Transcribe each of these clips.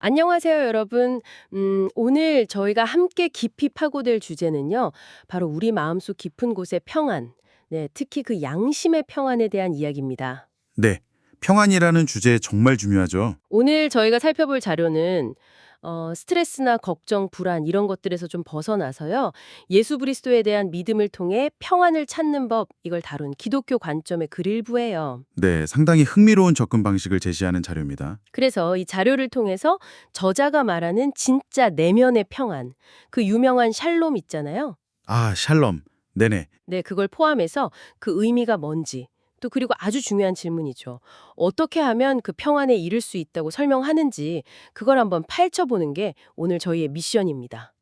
안녕하세요, 여러분. 음, 오늘 저희가 함께 깊이 파고들 주제는요. 바로 우리 마음속 깊은 곳의 평안. 네, 특히 그 양심의 평안에 대한 이야기입니다. 네, 평안이라는 주제 정말 중요하죠. 오늘 저희가 살펴볼 자료는 어, 스트레스나 걱정, 불안 이런 것들에서 좀 벗어나서요. 예수 그리스도에 대한 믿음을 통해 평안을 찾는 법 이걸 다룬 기독교 관점의 글 일부예요. 네, 상당히 흥미로운 접근 방식을 제시하는 자료입니다. 그래서 이 자료를 통해서 저자가 말하는 진짜 내면의 평안, 그 유명한 샬롬 있잖아요. 아, 샬롬. 네네. 네, 그걸 포함해서 그 의미가 뭔지, 또 그리고 아주 중요한 질문이죠. 어떻게 하면 그 평안에 이를 수 있다고 설명하는지 그걸 한번 파헤쳐보는 게 오늘 저희의 미션입니다.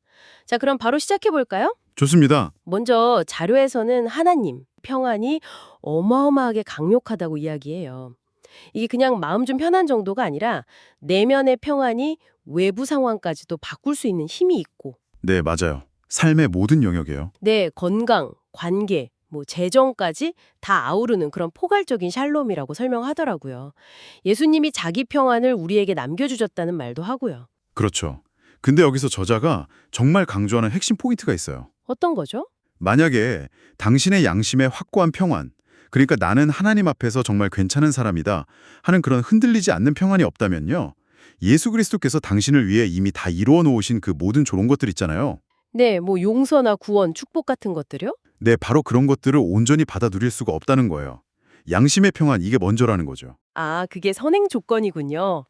자, 그럼 바로 시작해 볼까요? 좋습니다. 먼저 자료에서는 하나님, 평안이 어마어마하게 강력하다고 이야기해요. 이게 그냥 마음 좀 편한 정도가 아니라 내면의 평안이 외부 상황까지도 바꿀 수 있는 힘이 있고 네, 맞아요. 삶의 모든 영역이에요. 내 건강, 관계, 뭐 재정까지 다 아우르는 그런 포괄적인 샬롬이라고 설명하더라고요. 예수님이 자기 평안을 우리에게 남겨주셨다는 말도 하고요. 그렇죠. 근데 여기서 저자가 정말 강조하는 핵심 포인트가 있어요. 어떤 거죠? 만약에 당신의 양심의 확고한 평안, 그러니까 나는 하나님 앞에서 정말 괜찮은 사람이다 하는 그런 흔들리지 않는 평안이 없다면요. 예수 그리스도께서 당신을 위해 이미 다 이루어 놓으신 그 모든 좋은 것들 있잖아요. 네, 뭐 용서나 구원, 축복 같은 것들요? 네, 바로 그런 것들을 온전히 받아 누릴 수가 없다는 거예요. 양심의 평안, 이게 먼저라는 거죠. 아, 그게 선행 조건이군요.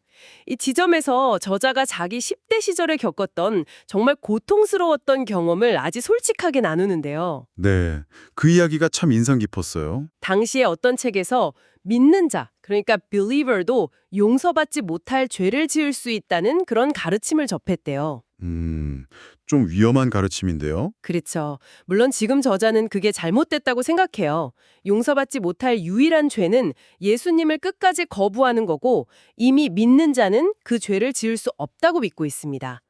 이 지점에서 저자가 자기 10대 시절에 겪었던 정말 고통스러웠던 경험을 아주 솔직하게 나누는데요. 네, 그 이야기가 참 인상 깊었어요. 당시에 어떤 책에서 믿는 자, 그러니까 believer도 용서받지 못할 죄를 지을 수 있다는 그런 가르침을 접했대요. 음, 좀 위험한 가르침인데요. 그렇죠. 물론 지금 저자는 그게 잘못됐다고 생각해요. 용서받지 못할 유일한 죄는 예수님을 끝까지 거부하는 거고 이미 믿는 자는 그 죄를 지을 수 없다고 믿고 있습니다.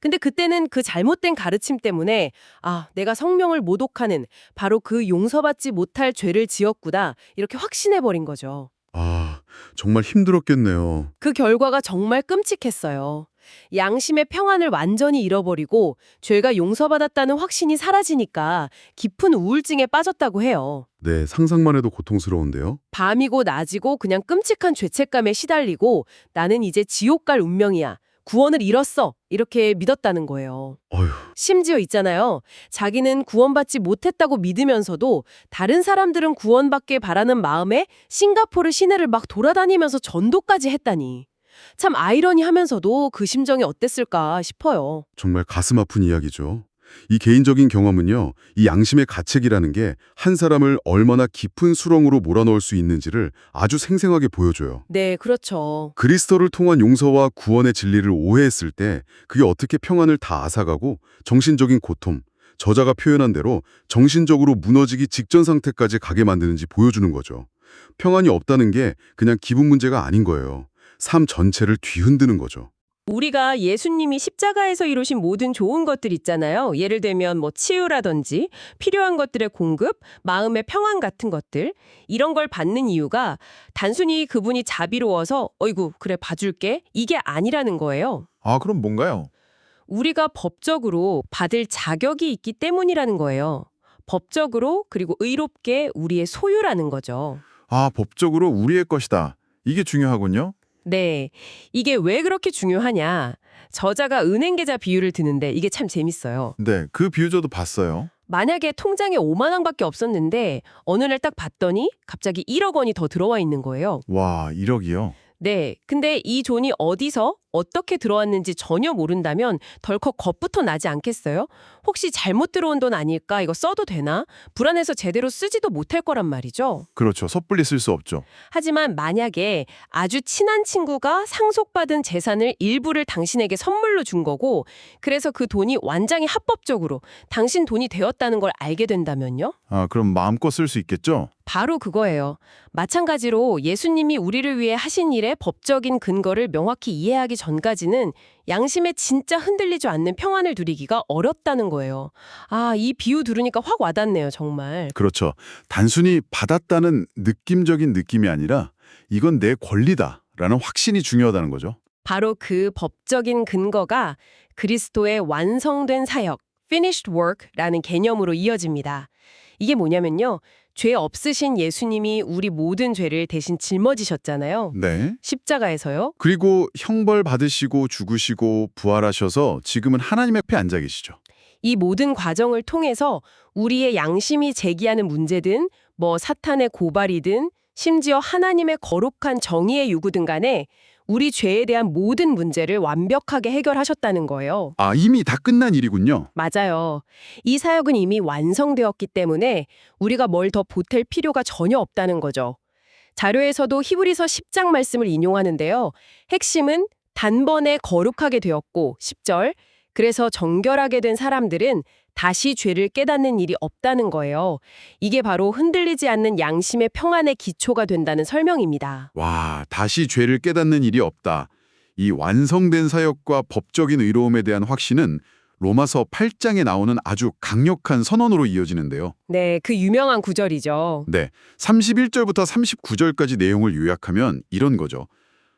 근데 그때는 그 잘못된 가르침 때문에 아, 내가 성명을 모독하는 바로 그 용서받지 못할 죄를 지었구나 이렇게 확신해 버린 거죠. 아, 정말 힘들었겠네요. 그 결과가 정말 끔찍했어요. 양심의 평안을 완전히 잃어버리고 죄가 용서받았다는 확신이 사라지니까 깊은 우울증에 빠졌다고 해요. 네, 상상만 해도 고통스러운데요. 밤이고 낮이고 그냥 끔찍한 죄책감에 시달리고 나는 이제 지옥 갈 운명이야. 구원을 잃었어. 이렇게 믿었다는 거예요. 어휴, 심지어 있잖아요. 자기는 구원받지 못했다고 믿으면서도 다른 사람들은 구원받길 바라는 마음에 싱가포르 시내를 막 돌아다니면서 전도까지 했다니. 참 아이러니하면서도 그 심정이 어땠을까 싶어요. 정말 가슴 아픈 이야기죠. 이 개인적인 경험은요, 이 양심의 가책이라는 게 한 사람을 얼마나 깊은 수렁으로 몰아넣을 수 있는지를 아주 생생하게 보여줘요. 네, 그렇죠. 그리스도를 통한 용서와 구원의 진리를 오해했을 때 그게 어떻게 평안을 다 앗아가고 정신적인 고통, 저자가 표현한 대로 정신적으로 무너지기 직전 상태까지 가게 만드는지 보여주는 거죠. 평안이 없다는 게 그냥 기분 문제가 아닌 거예요. 삶 전체를 뒤흔드는 거죠. 우리가 예수님이 십자가에서 이루신 모든 좋은 것들 있잖아요. 예를 들면 뭐 치유라든지 필요한 것들의 공급, 마음의 평안 같은 것들. 이런 걸 받는 이유가 단순히 그분이 자비로워서 어이구 그래 봐줄게 이게 아니라는 거예요. 아, 그럼 뭔가요? 우리가 법적으로 받을 자격이 있기 때문이라는 거예요. 법적으로 그리고 의롭게 우리의 소유라는 거죠. 아, 법적으로 우리의 것이다. 이게 중요하군요. 네. 이게 왜 그렇게 중요하냐. 저자가 은행 계좌 비유를 드는데 이게 참 재밌어요. 네, 그 비유 저도 봤어요. 만약에 통장에 5만 원밖에 없었는데 어느 날 딱 봤더니 갑자기 1억 원이 더 들어와 있는 거예요. 와, 1억이요? 네. 근데 이 돈이 어디서 어떻게 들어왔는지 전혀 모른다면 덜컥 겁부터 나지 않겠어요? 혹시 잘못 들어온 돈 아닐까? 이거 써도 되나? 불안해서 제대로 쓰지도 못할 거란 말이죠. 그렇죠. 섣불리 쓸 수 없죠. 하지만 만약에 아주 친한 친구가 상속받은 재산을 일부를 당신에게 선물로 준 거고 그래서 그 돈이 완전히 합법적으로 당신 돈이 되었다는 걸 알게 된다면요? 아, 그럼 마음껏 쓸 수 있겠죠? 바로 그거예요. 마찬가지로 예수님이 우리를 위해 하신 일의 법적인 근거를 명확히 이해하기 전까지는 양심에 진짜 흔들리지 않는 평안을 누리기가 어렵다는 거예요. 아, 이 비유 들으니까 확 와닿네요, 정말. 그렇죠. 단순히 받았다는 느낌적인 느낌이 아니라 이건 내 권리다 라는 확신이 중요하다는 거죠. 바로 그 법적인 근거가 그리스도의 완성된 사역, finished work라는 개념으로 이어집니다. 이게 뭐냐면요. 죄 없으신 예수님이 우리 모든 죄를 대신 짊어지셨잖아요. 네. 십자가에서요. 그리고 형벌 받으시고 죽으시고 부활하셔서 지금은 하나님 앞에 앉아 계시죠. 이 모든 과정을 통해서 우리의 양심이 제기하는 문제든 뭐 사탄의 고발이든 심지어 하나님의 거룩한 정의의 요구든 간에 우리 죄에 대한 모든 문제를 완벽하게 해결하셨다는 거예요. 아, 이미 다 끝난 일이군요. 맞아요. 이 사역은 이미 완성되었기 때문에 우리가 뭘 더 보탤 필요가 전혀 없다는 거죠. 자료에서도 히브리서 10장 말씀을 인용하는데요. 핵심은 단번에 거룩하게 되었고 10절 그래서 정결하게 된 사람들은 다시 죄를 깨닫는 일이 없다는 거예요. 이게 바로 흔들리지 않는 양심의 평안의 기초가 된다는 설명입니다. 와, 다시 죄를 깨닫는 일이 없다. 이 완성된 사역과 법적인 의로움에 대한 확신은 로마서 8장에 나오는 아주 강력한 선언으로 이어지는데요. 네, 그 유명한 구절이죠. 네, 31절부터 39절까지 내용을 요약하면 이런 거죠.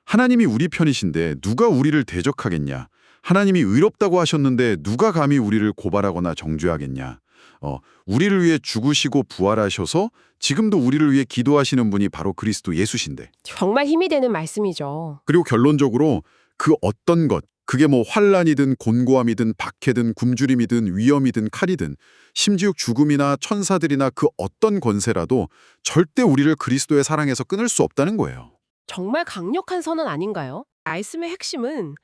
하나님이 우리 편이신데 누가 우리를 대적하겠냐? 하나님이 의롭다고 하셨는데 누가 감히 우리를 고발하거나 정죄하겠냐? 어, 우리를 위해 죽으시고 부활하셔서 지금도 우리를 위해 기도하시는 분이 바로 그리스도 예수신데. 정말 힘이 되는 말씀이죠. 그리고 결론적으로 그 어떤 것, 그게 뭐 환란이든 곤고함이든 박해든 굶주림이든 위험이든 칼이든 심지어 죽음이나 천사들이나 그 어떤 권세라도 절대 우리를 그리스도의 사랑에서 끊을 수 없다는 거예요. 정말 강력한 선언 아닌가요? 말씀의 핵심은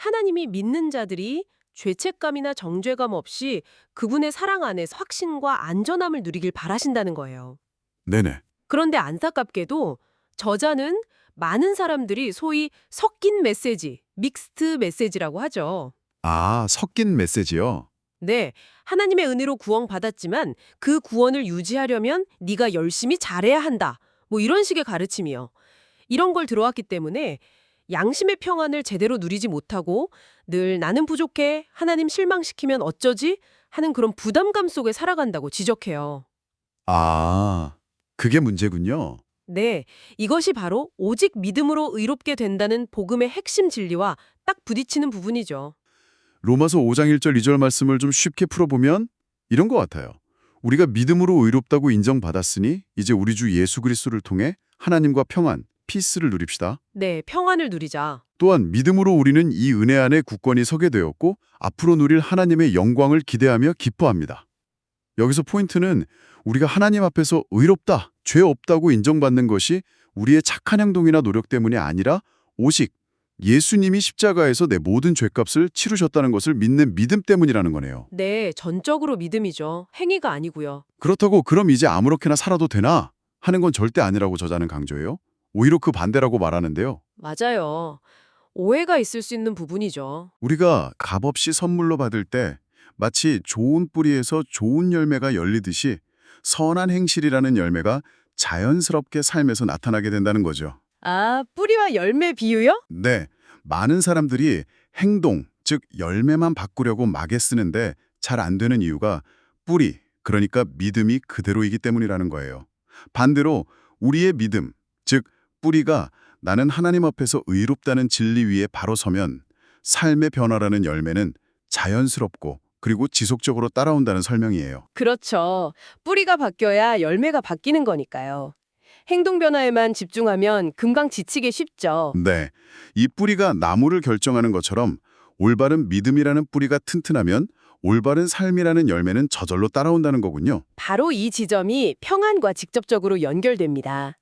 하나님이 믿는 자들이 죄책감이나 정죄감 없이 그분의 사랑 안에서 확신과 안전함을 누리길 바라신다는 거예요. 네네. 그런데 안타깝게도 저자는 많은 사람들이 소위 섞인 메시지, 믹스트 메시지라고 하죠. 아, 섞인 메시지요. 네, 하나님의 은혜로 구원받았지만 그 구원을 유지하려면 네가 열심히 잘해야 한다. 뭐 이런 식의 가르침이요. 이런 걸 들어왔기 때문에 양심의 평안을 제대로 누리지 못하고 늘 나는 부족해, 하나님 실망시키면 어쩌지? 하는 그런 부담감 속에 살아간다고 지적해요. 아, 그게 문제군요. 네, 이것이 바로 오직 믿음으로 의롭게 된다는 복음의 핵심 진리와 딱 부딪히는 부분이죠. 로마서 5장 1절 2절 말씀을 좀 쉽게 풀어보면 이런 것 같아요. 우리가 믿음으로 의롭다고 인정받았으니 이제 우리 주 예수 그리스도를 통해 하나님과 평안, 피스를 누립시다. 네, 평안을 누리자. 또한 믿음으로 우리는 이 은혜 안에 굳건히 서게 되었고 앞으로 누릴 하나님의 영광을 기대하며 기뻐합니다. 여기서 포인트는 우리가 하나님 앞에서 의롭다, 죄 없다고 인정받는 것이 우리의 착한 행동이나 노력 때문이 아니라 오직 예수님이 십자가에서 내 모든 죄값을 치르셨다는 것을 믿는 믿음 때문이라는 거네요. 네, 전적으로 믿음이죠. 행위가 아니고요. 그렇다고 그럼 이제 아무렇게나 살아도 되나 하는 건 절대 아니라고 저자는 강조해요. 오히려 그 반대라고 말하는데요. 맞아요. 오해가 있을 수 있는 부분이죠. 우리가 값없이 선물로 받을 때 마치 좋은 뿌리에서 좋은 열매가 열리듯이 선한 행실이라는 열매가 자연스럽게 삶에서 나타나게 된다는 거죠. 아, 뿌리와 열매 비유요? 네, 많은 사람들이 행동, 즉 열매만 바꾸려고 막에 쓰는데 잘 안 되는 이유가 뿌리, 그러니까 믿음이 그대로이기 때문이라는 거예요. 반대로 우리의 믿음, 즉 뿌리가 나는 하나님 앞에서 의롭다는 진리 위에 바로 서면 삶의 변화라는 열매는 자연스럽고 그리고 지속적으로 따라온다는 설명이에요. 그렇죠. 뿌리가 바뀌어야 열매가 바뀌는 거니까요. 행동 변화에만 집중하면 금방 지치기 쉽죠. 네, 이 뿌리가 나무를 결정하는 것처럼 올바른 믿음이라는 뿌리가 튼튼하면 올바른 삶이라는 열매는 저절로 따라온다는 거군요. 바로 이 지점이 평안과 직접적으로 연결됩니다.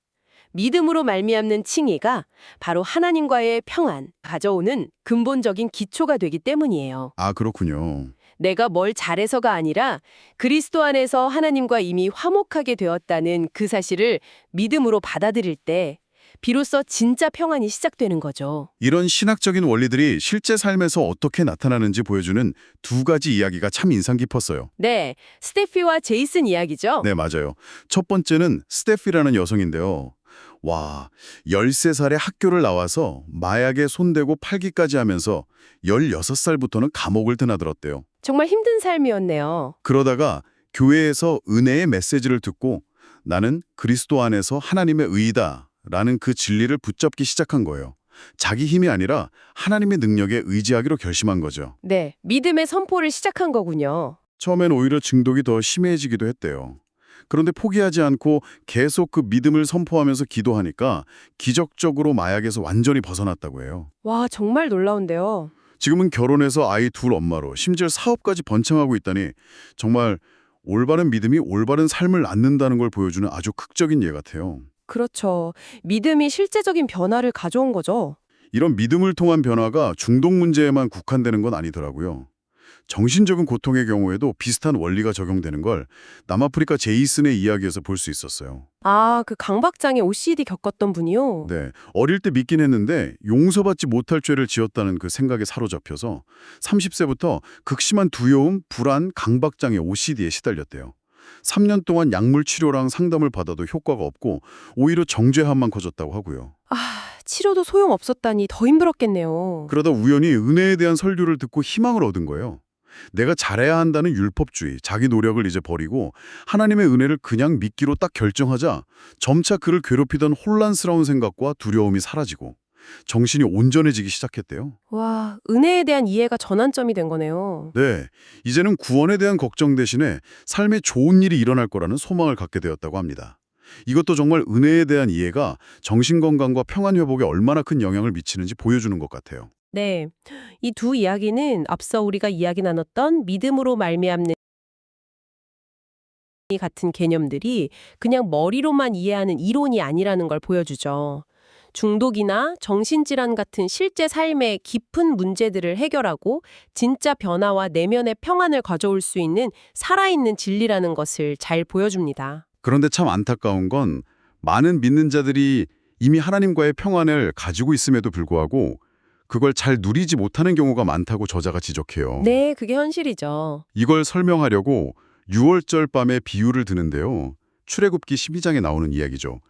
믿음으로 말미암는 칭의가 바로 하나님과의 평안, 가져오는 근본적인 기초가 되기 때문이에요. 아, 그렇군요. 내가 뭘 잘해서가 아니라 그리스도 안에서 하나님과 이미 화목하게 되었다는 그 사실을 믿음으로 받아들일 때 비로소 진짜 평안이 시작되는 거죠. 이런 신학적인 원리들이 실제 삶에서 어떻게 나타나는지 보여주는 두 가지 이야기가 참 인상 깊었어요. 네, 스테피와 제이슨 이야기죠. 네, 맞아요. 첫 번째는 스테피라는 여성인데요. 와, 13살에 학교를 나와서 마약에 손대고 팔기까지 하면서 16살부터는 감옥을 드나들었대요. 정말 힘든 삶이었네요. 그러다가 교회에서 은혜의 메시지를 듣고 나는 그리스도 안에서 하나님의 의이다 라는 그 진리를 붙잡기 시작한 거예요. 자기 힘이 아니라 하나님의 능력에 의지하기로 결심한 거죠. 네, 믿음의 선포를 시작한 거군요. 처음엔 오히려 증독이 더 심해지기도 했대요. 그런데 포기하지 않고 계속 그 믿음을 선포하면서 기도하니까 기적적으로 마약에서 완전히 벗어났다고 해요. 와, 정말 놀라운데요. 지금은 결혼해서 아이 둘 엄마로 심지어 사업까지 번창하고 있다니 정말 올바른 믿음이 올바른 삶을 낳는다는 걸 보여주는 아주 극적인 예 같아요. 그렇죠. 믿음이 실제적인 변화를 가져온 거죠. 이런 믿음을 통한 변화가 중독 문제에만 국한되는 건 아니더라고요. 정신적인 고통의 경우에도 비슷한 원리가 적용되는 걸 남아프리카 제이슨의 이야기에서 볼 수 있었어요. 아, 그 강박장애 OCD 겪었던 분이요? 네, 어릴 때 믿긴 했는데 용서받지 못할 죄를 지었다는 그 생각에 사로잡혀서 30세부터 극심한 두려움, 불안, 강박장애 OCD에 시달렸대요. 3년 동안 약물 치료랑 상담을 받아도 효과가 없고 오히려 정죄함만 커졌다고 하고요. 아, 치료도 소용없었다니 더 힘들었겠네요. 그러다 우연히 은혜에 대한 설교를 듣고 희망을 얻은 거예요. 내가 잘해야 한다는 율법주의, 자기 노력을 이제 버리고 하나님의 은혜를 그냥 믿기로 딱 결정하자 점차 그를 괴롭히던 혼란스러운 생각과 두려움이 사라지고 정신이 온전해지기 시작했대요. 와, 은혜에 대한 이해가 전환점이 된 거네요. 네, 이제는 구원에 대한 걱정 대신에 삶에 좋은 일이 일어날 거라는 소망을 갖게 되었다고 합니다. 이것도 정말 은혜에 대한 이해가 정신건강과 평안회복에 얼마나 큰 영향을 미치는지 보여주는 것 같아요. 네. 이 두 이야기는 앞서 우리가 이야기 나눴던 믿음으로 말미암는 이 같은 개념들이 그냥 머리로만 이해하는 이론이 아니라는 걸 보여주죠. 중독이나 정신질환 같은 실제 삶의 깊은 문제들을 해결하고 진짜 변화와 내면의 평안을 가져올 수 있는 살아있는 진리라는 것을 잘 보여줍니다. 그런데 참 안타까운 건 많은 믿는 자들이 이미 하나님과의 평안을 가지고 있음에도 불구하고 그걸 잘 누리지 못하는 경우가 많다고 저자가 지적해요. 네, 그게 현실이죠. 이걸 설명하려고 6월절 밤에 비유를 드는데요. 출애굽기 12장에 나오는 이야기죠.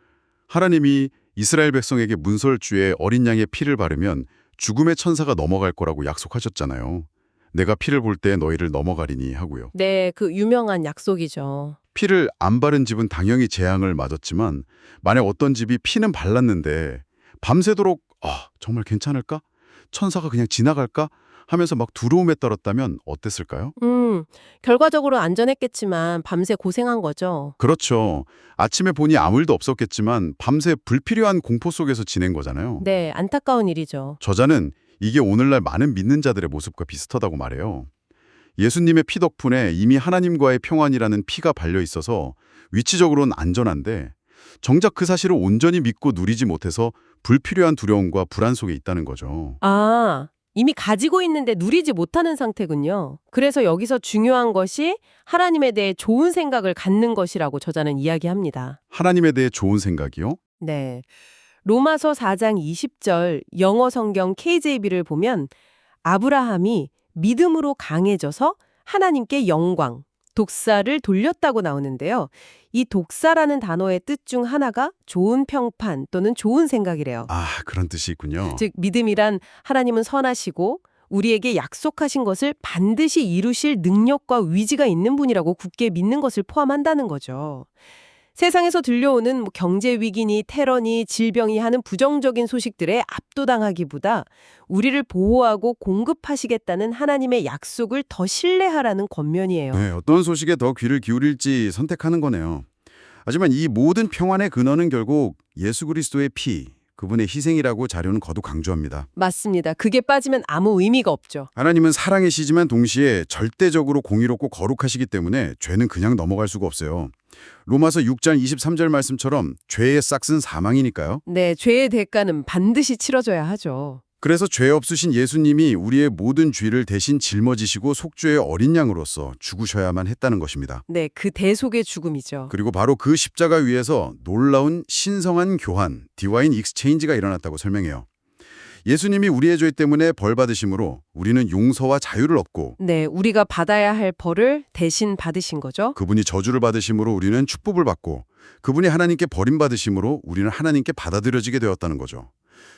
하나님이 이스라엘 백성에게 문설주에 어린 양의 피를 바르면 죽음의 천사가 넘어갈 거라고 약속하셨잖아요. 내가 피를 볼 때 너희를 넘어가리니 하고요. 네, 그 유명한 약속이죠. 피를 안 바른 집은 당연히 재앙을 맞았지만 만약 어떤 집이 피는 발랐는데 밤새도록 아 정말 괜찮을까? 천사가 그냥 지나갈까? 하면서 막 두려움에 떨었다면 어땠을까요? 음, 결과적으로 안전했겠지만 밤새 고생한 거죠. 그렇죠. 아침에 보니 아무 일도 없었겠지만 밤새 불필요한 공포 속에서 지낸 거잖아요. 네, 안타까운 일이죠. 저자는 이게 오늘날 많은 믿는 자들의 모습과 비슷하다고 말해요. 예수님의 피 덕분에 이미 하나님과의 평안이라는 피가 발려 있어서 위치적으로는 안전한데 정작 그 사실을 온전히 믿고 누리지 못해서 불필요한 두려움과 불안 속에 있다는 거죠. 아, 이미 가지고 있는데 누리지 못하는 상태군요. 그래서 여기서 중요한 것이 하나님에 대해 좋은 생각을 갖는 것이라고 저자는 이야기합니다. 하나님에 대해 좋은 생각이요? 네. 로마서 4장 20절 영어 성경 KJB를 보면 아브라함이 믿음으로 강해져서 하나님께 영광, 독사를 돌렸다고 나오는데요. 이 독사라는 단어의 뜻 중 하나가 좋은 평판 또는 좋은 생각이래요. 아, 그런 뜻이 있군요. 즉 믿음이란 하나님은 선하시고 우리에게 약속하신 것을 반드시 이루실 능력과 위지가 있는 분이라고 굳게 믿는 것을 포함한다는 거죠. 세상에서 들려오는 뭐 경제 위기니 테러니 질병이 하는 부정적인 소식들에 압도당하기보다 우리를 보호하고 공급하시겠다는 하나님의 약속을 더 신뢰하라는 권면이에요. 네, 어떤 소식에 더 귀를 기울일지 선택하는 거네요. 하지만 이 모든 평안의 근원은 결국 예수 그리스도의 피, 그분의 희생이라고 자료는 거듭 강조합니다. 맞습니다. 그게 빠지면 아무 의미가 없죠. 하나님은 사랑이시지만 동시에 절대적으로 공의롭고 거룩하시기 때문에 죄는 그냥 넘어갈 수가 없어요. 로마서 6장 23절 말씀처럼 죄의 싹은 사망이니까요. 네, 죄의 대가는 반드시 치러져야 하죠. 그래서 죄 없으신 예수님이 우리의 모든 죄를 대신 짊어지시고 속죄의 어린 양으로서 죽으셔야만 했다는 것입니다. 네, 그 대속의 죽음이죠. 그리고 바로 그 십자가 위에서 놀라운 신성한 교환, 디와인 익스체인지가 일어났다고 설명해요. 예수님이 우리의 죄 때문에 벌 받으심으로 우리는 용서와 자유를 얻고 네, 우리가 받아야 할 벌을 대신 받으신 거죠. 그분이 저주를 받으심으로 우리는 축복을 받고 그분이 하나님께 버림받으심으로 우리는 하나님께 받아들여지게 되었다는 거죠.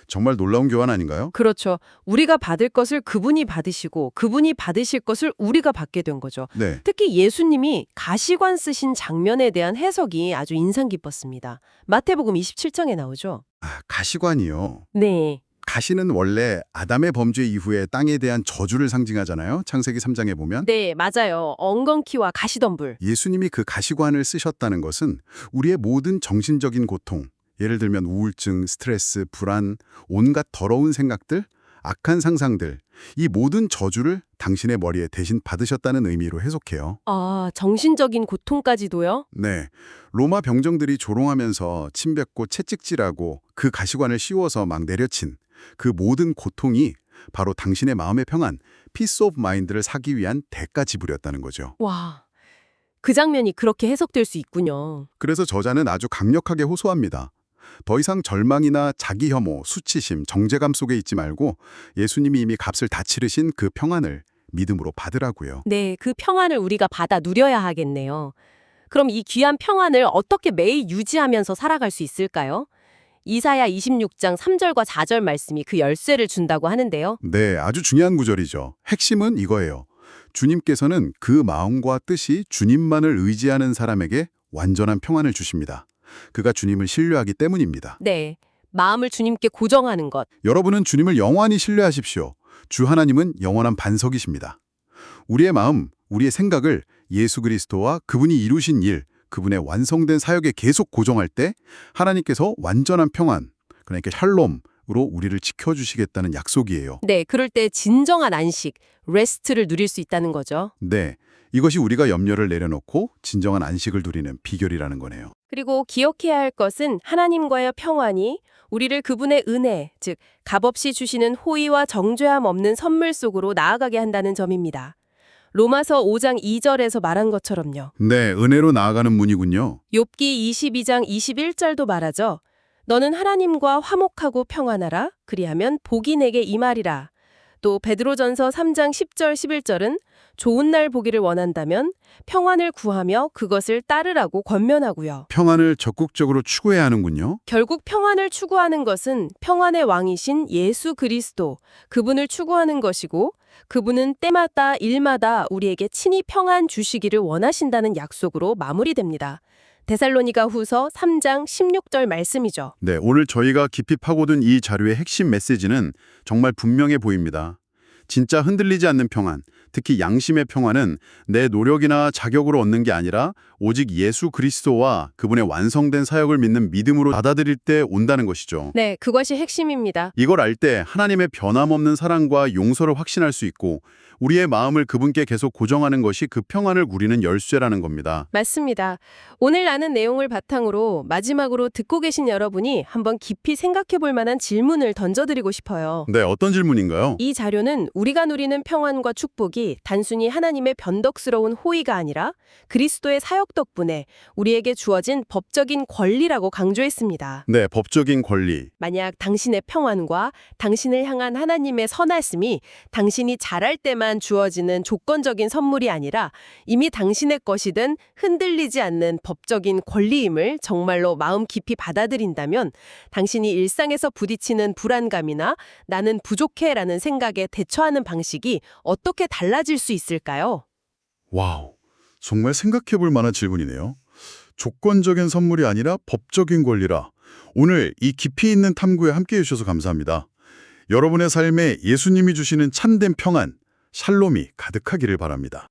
정말 놀라운 교환 아닌가요? 그렇죠. 우리가 받을 것을 그분이 받으시고 그분이 받으실 것을 우리가 받게 된 거죠. 네. 특히 예수님이 가시관 쓰신 장면에 대한 해석이 아주 인상 깊었습니다. 마태복음 27장에 나오죠. 아, 가시관이요. 네. 가시는 원래 아담의 범죄 이후에 땅에 대한 저주를 상징하잖아요. 창세기 3장에 보면. 네, 맞아요. 엉겅퀴와 가시덤불. 예수님이 그 가시관을 쓰셨다는 것은 우리의 모든 정신적인 고통, 예를 들면 우울증, 스트레스, 불안, 온갖 더러운 생각들, 악한 상상들, 이 모든 저주를 당신의 머리에 대신 받으셨다는 의미로 해석해요. 아, 정신적인 고통까지도요? 네, 로마 병정들이 조롱하면서 침뱉고 채찍질하고 그 가시관을 씌워서 막 내려친 그 모든 고통이 바로 당신의 마음의 평안, 피스 오브 마인드를 사기 위한 대가 지불이었다는 거죠. 와, 그 장면이 그렇게 해석될 수 있군요. 그래서 저자는 아주 강력하게 호소합니다. 더 이상 절망이나 자기 혐오, 수치심, 정죄감 속에 있지 말고 예수님이 이미 값을 다 치르신 그 평안을 믿음으로 받으라고요. 네, 그 평안을 우리가 받아 누려야 하겠네요. 그럼 이 귀한 평안을 어떻게 매일 유지하면서 살아갈 수 있을까요? 이사야 26장 3절과 4절 말씀이 그 열쇠를 준다고 하는데요. 네, 아주 중요한 구절이죠. 핵심은 이거예요. 주님께서는 그 마음과 뜻이 주님만을 의지하는 사람에게 완전한 평안을 주십니다. 그가 주님을 신뢰하기 때문입니다. 네, 마음을 주님께 고정하는 것. 여러분은 주님을 영원히 신뢰하십시오. 주 하나님은 영원한 반석이십니다. 우리의 마음, 우리의 생각을 예수 그리스도와 그분이 이루신 일, 그분의 완성된 사역에 계속 고정할 때 하나님께서 완전한 평안, 그러니까 샬롬으로 우리를 지켜주시겠다는 약속이에요. 네, 그럴 때 진정한 안식, 레스트를 누릴 수 있다는 거죠. 네, 이것이 우리가 염려를 내려놓고 진정한 안식을 누리는 비결이라는 거네요. 그리고 기억해야 할 것은 하나님과의 평안이 우리를 그분의 은혜, 즉 값없이 주시는 호의와 정죄함 없는 선물 속으로 나아가게 한다는 점입니다. 로마서 5장 2절에서 말한 것처럼요. 네, 은혜로 나아가는 문이군요. 욥기 22장 21절도 말하죠. 너는 하나님과 화목하고 평안하라. 그리하면 복이 내게 임하리라. 또 베드로전서 3장 10절 11절은 좋은 날 보기를 원한다면 평안을 구하며 그것을 따르라고 권면하고요. 평안을 적극적으로 추구해야 하는군요. 결국 평안을 추구하는 것은 평안의 왕이신 예수 그리스도, 그분을 추구하는 것이고, 그분은 때마다 일마다 우리에게 친히 평안 주시기를 원하신다는 약속으로 마무리됩니다. 데살로니가 후서 3장 16절 말씀이죠. 네, 오늘 저희가 깊이 파고든 이 자료의 핵심 메시지는 정말 분명해 보입니다. 진짜 흔들리지 않는 평안, 특히 양심의 평안은 내 노력이나 자격으로 얻는 게 아니라 오직 예수 그리스도와 그분의 완성된 사역을 믿는 믿음으로 받아들일 때 온다는 것이죠. 네, 그것이 핵심입니다. 이걸 알 때 하나님의 변함없는 사랑과 용서를 확신할 수 있고 우리의 마음을 그분께 계속 고정하는 것이 그 평안을 구리는 열쇠라는 겁니다. 맞습니다. 오늘 나눈 내용을 바탕으로 마지막으로 듣고 계신 여러분이 한번 깊이 생각해 볼 만한 질문을 던져드리고 싶어요. 네, 어떤 질문인가요? 이 자료는 우리가 누리는 평안과 축복이 단순히 하나님의 변덕스러운 호의가 아니라 그리스도의 사역 덕분에 우리에게 주어진 법적인 권리라고 강조했습니다. 네, 법적인 권리. 만약 당신의 평안과 당신을 향한 하나님의 선하심이 당신이 잘할 때만 주어지는 조건적인 선물이 아니라 이미 당신의 것이든 흔들리지 않는 법적인 권리임을 정말로 마음 깊이 받아들인다면 당신이 일상에서 부딪히는 불안감이나 나는 부족해라는 생각에 대처 하는 방식이 어떻게 달라질 수 있을까요? 와우, 정말 생각해 볼 만한 질문이네요. 조건적인 선물이 아니라 법적인 권리라. 오늘 이 깊이 있는 탐구에 함께해 주셔서 감사합니다. 여러분의 삶에 예수님이 주시는 참된 평안, 샬롬이 가득하기를 바랍니다.